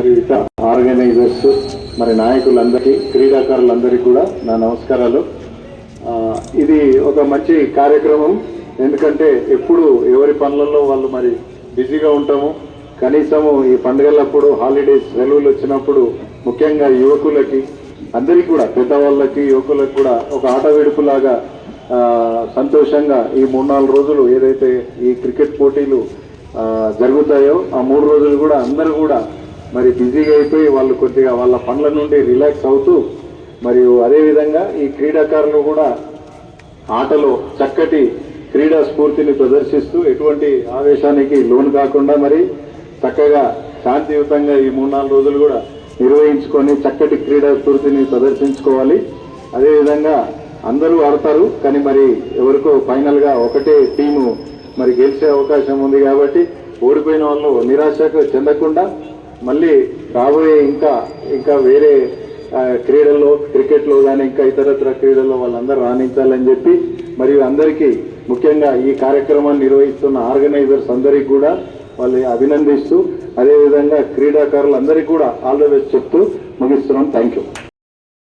Organisers మరి నాయకులందరికీ క్రీడాకారులందరికీ కూడా నా నమస్కారాలు. ఇది ఒక మంచి కార్యక్రమం. ఎందుకంటే ఎప్పుడు ఎవరి పనులలో వాళ్ళు మరి బిజీగా ఉంటాము. కనీసము ఈ పండుగలప్పుడు హాలిడేస్ సెలవులు వచ్చినప్పుడు ముఖ్యంగా యువకులకి అందరికీ కూడా పెద్దవాళ్ళకి యువకులకు కూడా ఒక ఆట విడుపులాగా సంతోషంగా ఈ మూడు నాలుగు రోజులు ఏదైతే ఈ క్రికెట్ పోటీలు జరుగుతాయో ఆ మూడు రోజులు కూడా అందరూ కూడా మరి బిజీగా అయిపోయి వాళ్ళు కొద్దిగా వాళ్ళ పనుల నుండి రిలాక్స్ అవుతూ మరియు అదేవిధంగా ఈ క్రీడాకారులు కూడా ఆటలో చక్కటి క్రీడా స్ఫూర్తిని ప్రదర్శిస్తూ ఎటువంటి ఆవేశానికి లోను కాకుండా మరి చక్కగా శాంతియుతంగా ఈ మూడు నాలుగు రోజులు కూడా నిర్వహించుకొని చక్కటి క్రీడా స్ఫూర్తిని ప్రదర్శించుకోవాలి. అదేవిధంగా అందరూ ఆడతారు కానీ మరి ఎవరికో ఫైనల్గా ఒకటే టీము మరి గెలిచే అవకాశం ఉంది కాబట్టి ఓడిపోయిన వాళ్ళు నిరాశకు చెందకుండా మళ్ళీ రాబోయే ఇంకా ఇంకా వేరే క్రీడల్లో క్రికెట్లో కానీ ఇంకా ఇతరత్ర క్రీడల్లో వాళ్ళందరూ రాణించాలని చెప్పి మరియు అందరికీ ముఖ్యంగా ఈ కార్యక్రమాన్ని నిర్వహిస్తున్న ఆర్గనైజర్స్ అందరికీ కూడా వాళ్ళు అభినందిస్తూ అదేవిధంగా క్రీడాకారులందరికీ కూడా ఆల్ ద బెస్ట్ చెప్తూ ముగిస్తున్నాం. Thank you